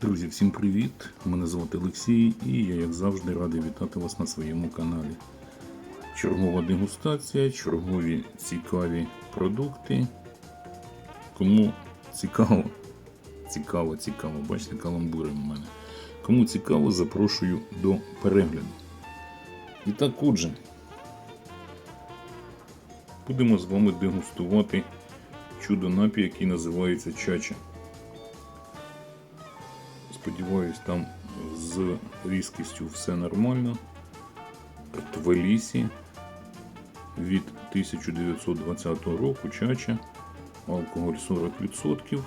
Друзі, всім привіт! Мене звати Олексій і я, як завжди, радий вітати вас на своєму каналі. Чергова дегустація, чергові цікаві продукти. Кому цікаво, цікаво, цікаво, бачите, каламбури в мене. Кому цікаво, запрошую до перегляду. І так, отже, будемо з вами дегустувати чудо напій, який називається чача. Сподіваюсь, там з різкістю все нормально. Твелісі від 1920 року чача. Алкоголь 40%.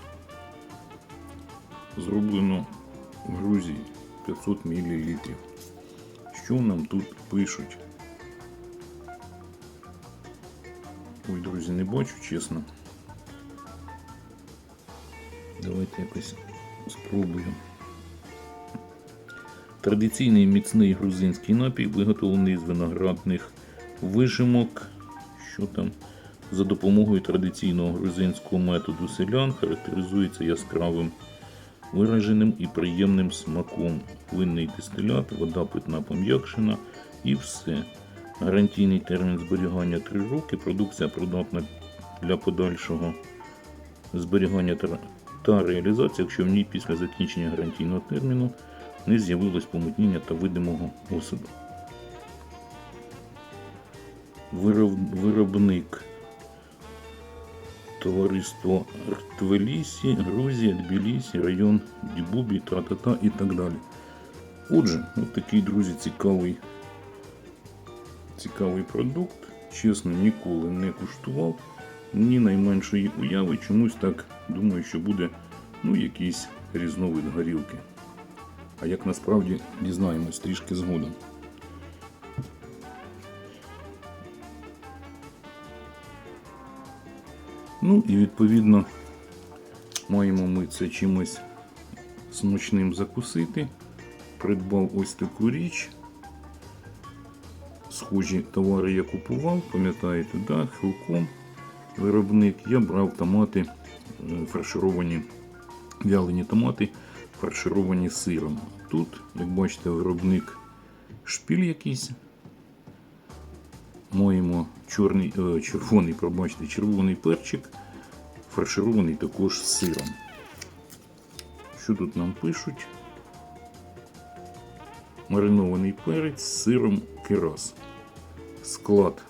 Зроблено в Грузії 500 мл. Що нам тут пишуть? Ой, друзі, не бачу, чесно. Давайте якось спробуємо. Традиційний міцний грузинський напій, виготовлений з виноградних вижимок, що там за допомогою традиційного грузинського методу селян характеризується яскравим вираженим і приємним смаком. Винний дистилят, вода питна пом'якшена і все. Гарантійний термін зберігання 3 роки. Продукція придатна для подальшого зберігання та- реалізації, якщо в ній після закінчення гарантійного терміну не з'явилось помутніння та видимого осаду. Виробник товариство Ртвелісі, Грузія, Тбілісі, район Дібубі, та-та-та і так далі. Отже, от такий, друзі, цікавий, цікавий продукт. Чесно, ніколи не куштував. Ні найменшої уяви. Чомусь так думаю, що буде ну, якийсь різновид горілки. А як насправді дізнаємось трішки згодом. Ну і відповідно маємо ми це чимось смачним закусити. Придбав ось таку річ. Схожі товари я купував, пам'ятаєте, да, хилком виробник. Я брав томати е, фаршировані, вялені томати, фаршировані сиром. Тут, як бачите, виробник шпіль якийсь. Маємо чорний, е, червоний, пробачте, червоний перчик, фарширований також сиром. Що тут нам пишуть? Маринований перець з сиром керас. Склад.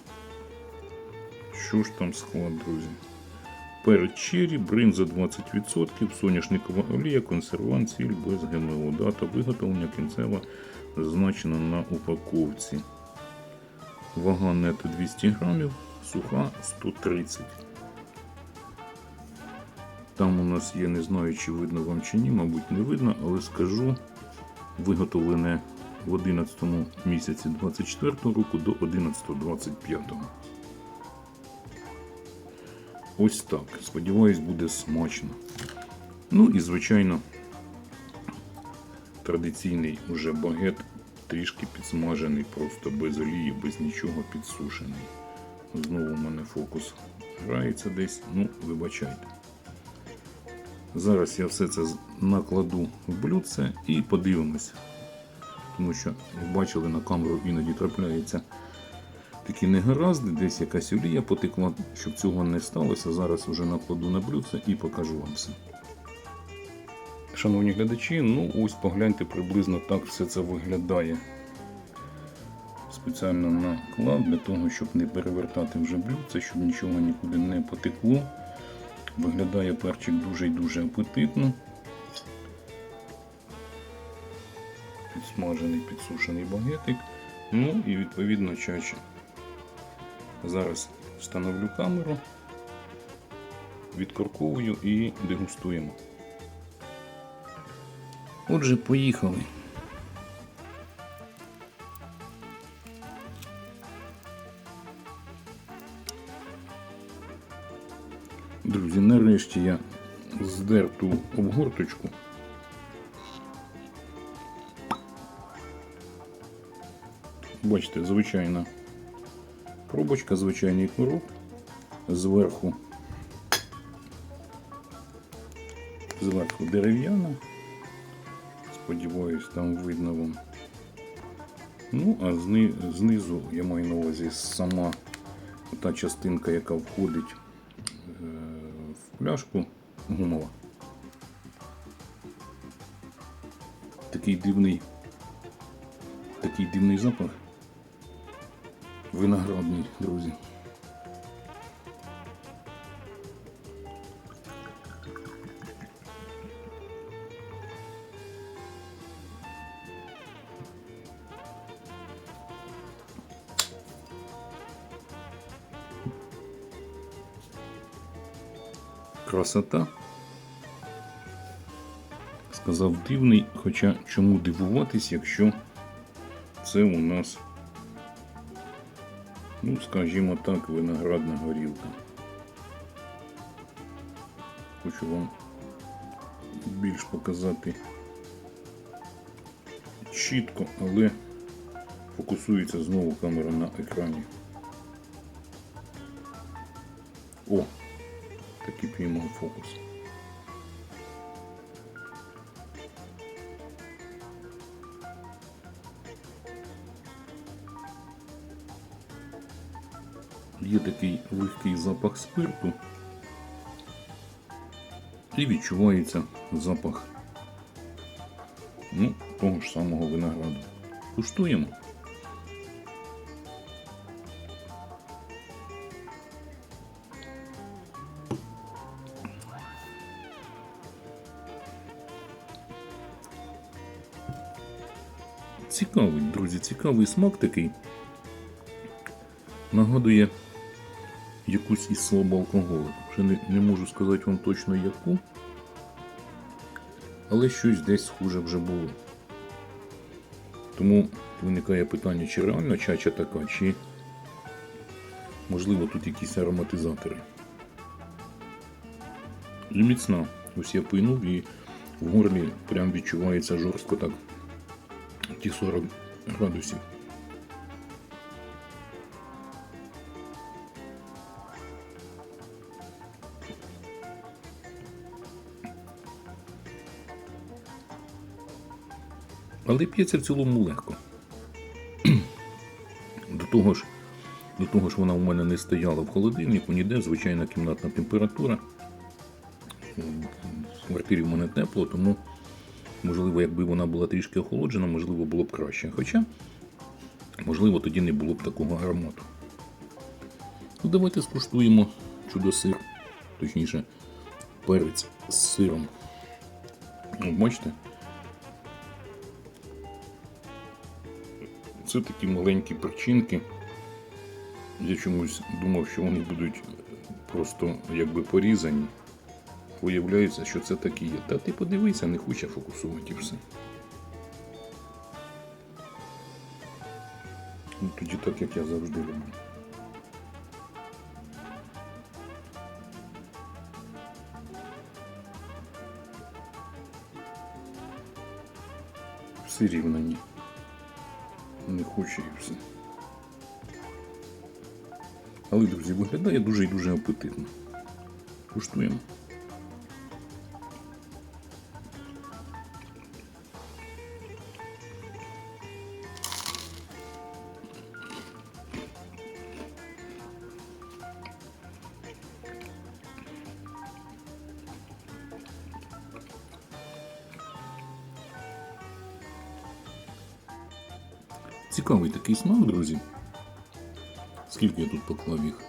Що ж там склад, друзі? Перець черрі, бринза 20%, соняшникова олія, консервант, сіль без ГМО. Дата виготовлення кінцева зазначена на упаковці. Вага нету 200 грамів, суха 130. Там у нас є, не знаю, чи видно вам чи ні, мабуть, не видно, але скажу, виготовлене в 11 місяці 24 року до 11 25. Ось так. Сподіваюсь, буде смачно. Ну і, звичайно, традиційний уже багет трішки підсмажений, просто без олії, без нічого підсушений. Знову у мене фокус грається десь, ну, вибачайте. Зараз я все це накладу в блюдце і подивимося. Тому що, як бачили, на камеру іноді трапляються такі негаразди, десь якась олія потекла, щоб цього не сталося. Зараз вже накладу на блюдце і покажу вам все. Шановні глядачі, ну ось погляньте приблизно так все це виглядає. Спеціально наклад для того, щоб не перевертати вже блюдце, щоб нічого нікуди не потекло. Виглядає перчик дуже і дуже апетитно. Підсмажений, підсушений багетик. Ну і відповідно чача. Зараз встановлю камеру, відкорковую і дегустуємо. Отже, поїхали. Друзі, нарешті я здер ту обгорточку. Бачите, звичайна Пробочка, звичайний короб. Зверху. Зверху дерев'яна. Сподіваюсь, там видно вам. Ну, а зни, знизу я маю на увазі сама та частинка, яка входить е, в пляшку гумова. Такий дивний, такий дивний запах. Виноградний, друзі. Красота. Сказав дивний, хоча чому дивуватись, якщо це у нас, скажімо так, виноградна горілка. Хочу вам більш показати чітко, але фокусується знову камера на екрані. О, таки піймав фокус. Є такий легкий запах спирту і відчувається запах ну, того ж самого винограду. Куштуємо. Цікавий, друзі, цікавий смак такий. Нагадує якусь із слабоалкоголику. Вже не, не можу сказати вам точно яку, але щось десь схоже вже було. Тому виникає питання, чи реально чача така, чи можливо тут якісь ароматизатори. І міцна. Ось я пийнув і в горлі прям відчувається жорстко так ті 40 градусів. Але п'ється в цілому легко. До того ж, до того ж, вона у мене не стояла в холодильнику, ніде, звичайна кімнатна температура. В квартирі в мене тепло, тому, можливо, якби вона була трішки охолоджена, можливо, було б краще. Хоча, можливо, тоді не було б такого аромату. Ну, давайте скуштуємо чудо-сир, точніше, перець з сиром. Бачите? Це такі маленькі перчинки. Я чомусь думав, що вони будуть просто якби порізані. Виявляється, що це такі є. Та ти подивися, не хоче фокусувати все. Ну, тоді так, як я завжди роблю. Все рівно ні. Не хоче і все. Але, друзі, виглядає дуже і дуже апетитно. Куштуємо. Цікавий такий смак, друзі. Скільки я тут поклав їх?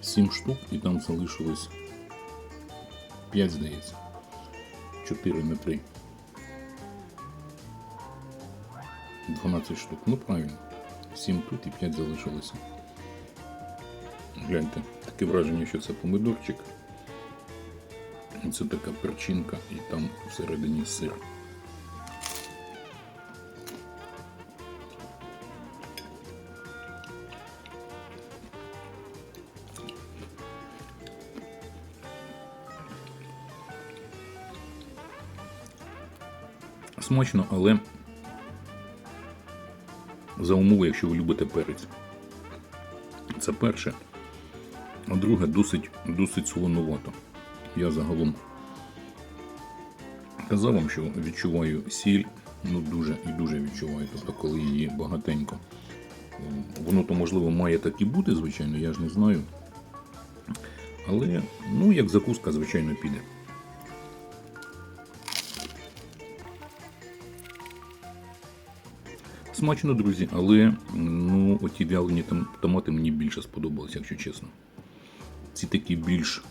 Сім штук і там залишилось 5, здається. 4 на 3. 12 штук. Ну правильно. 7 тут і 5 залишилося. Гляньте, таке враження, що це помидорчик. Це така перчинка і там всередині сир. Смачно, але за умови, якщо ви любите перець. Це перше. А друге, досить, досить солонувато. Я загалом казав вам, що відчуваю сіль, ну дуже і дуже відчуваю, тобто коли її багатенько. Воно то можливо має так і бути, звичайно, я ж не знаю. Але, ну, як закуска, звичайно, піде. Смачно, друзі, але ну, оті вялені томати мені більше сподобалися, якщо чесно. Ці такі більш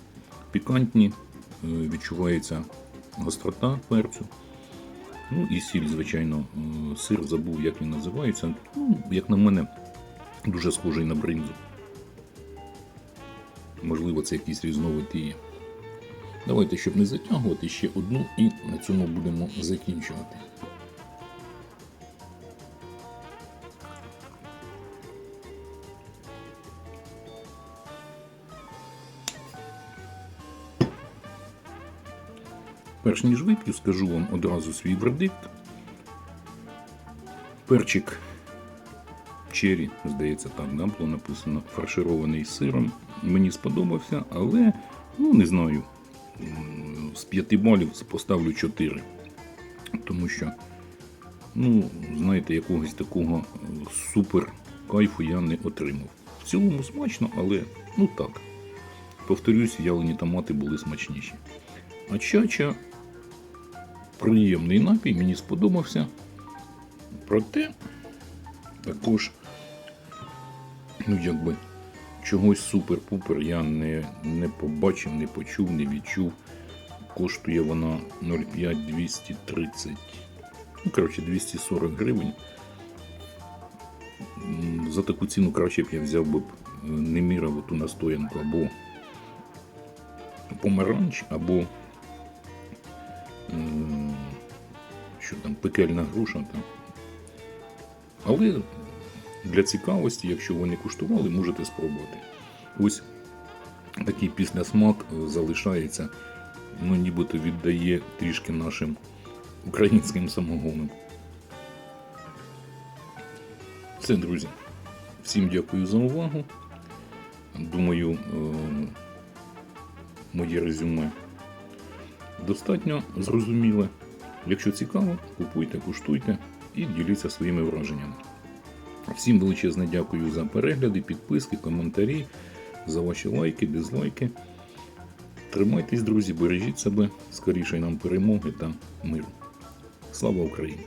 пікантні, е, відчувається гострота перцю. Ну і сіль, звичайно, Е, сир забув, як він називається. Ну, як на мене, дуже схожий на бринзу. Можливо, це якийсь різновид є. Давайте, щоб не затягувати, ще одну і на цьому будемо закінчувати. Перш ніж вип'ю, скажу вам одразу свій вердикт. Перчик черрі, здається, так да, було написано, фарширований сиром. Мені сподобався, але ну не знаю. З 5 балів поставлю 4. Тому що, ну, знаєте, якогось такого е, супер кайфу я не отримав. В цілому смачно, але ну так. Повторюсь, ялені томати були смачніші. А чача приємний напій, мені сподобався. Проте також, ну якби чогось супер-пупер я не, не побачив, не почув, не відчув. Коштує вона 0,5 230. Ну, коротше, 240 гривень. За таку ціну краще б я взяв би е, немірову ту настоянку або помаранч, або пекельна груша. Там. Але для цікавості, якщо ви не куштували, можете спробувати. Ось такий післясмак залишається, ну нібито віддає трішки нашим українським самогонам. Все, друзі. Всім дякую за увагу. Думаю, е, моє резюме достатньо зрозуміле. Якщо цікаво, купуйте, куштуйте і діліться своїми враженнями. Всім величезне дякую за перегляди, підписки, коментарі, за ваші лайки, дизлайки. Тримайтесь, друзі, бережіть себе, скоріше нам перемоги та миру. Слава Україні!